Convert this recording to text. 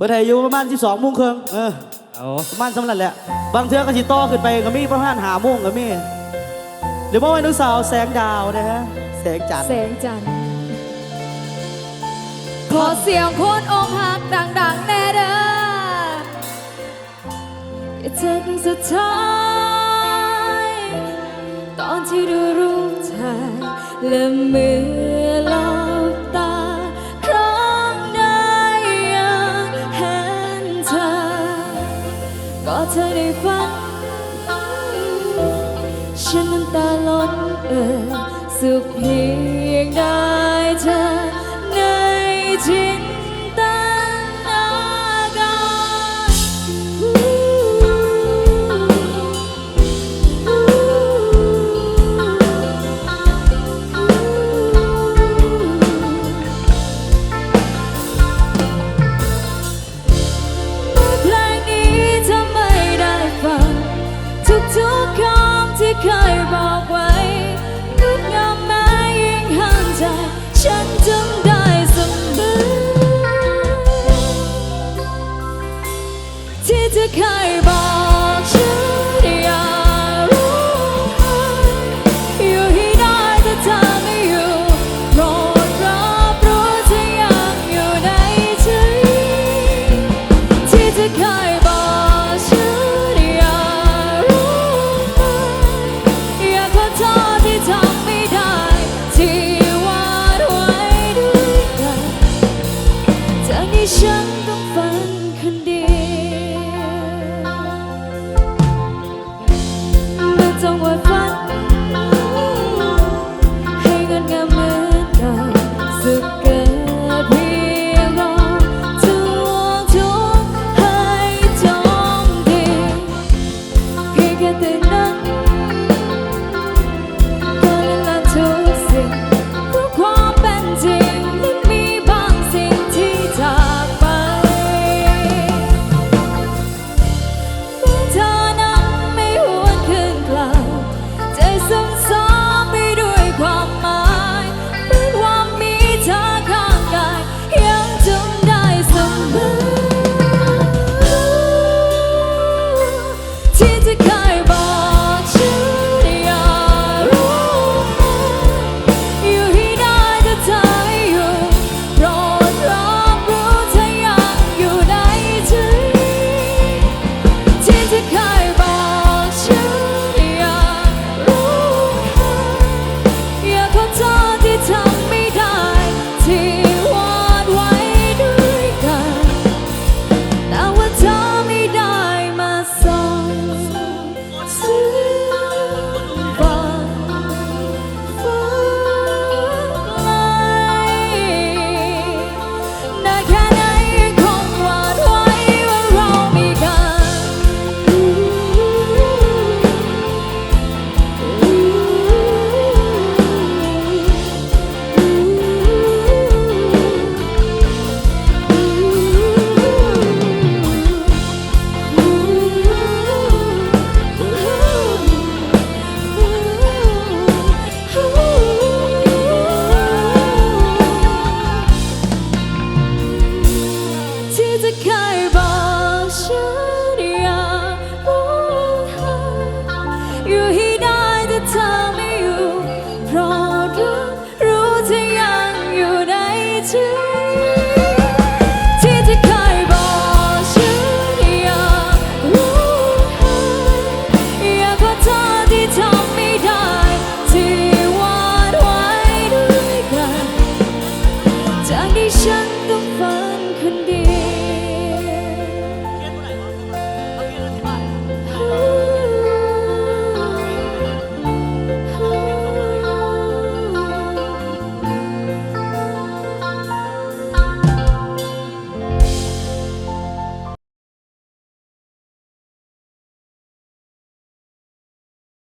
เไทยอยู่ประมาณที่สองมุ่งเออเอาประมาณสำหรับแหละ บางเทื่อก็จิต่อขึ้นไปก็มีประมาณหามุ่งก็มีหรือว่าวันนุสาวแสงดาวนะฮะแสงจันทร์แสงจันทร์ขอเสียงคนองหักดังๆแน่เด้อเธอคนสุดท้ายตอนที่ดูรู้ใจและมือ ฉันน้ำตาล้นเออสุขเพียงใด 让你想到。 อเคยบอกฉันอยาร้อยู่ให้ได้แต่เธไมอยู่ เพราะรู้รู้เธอยังอยู่ในชี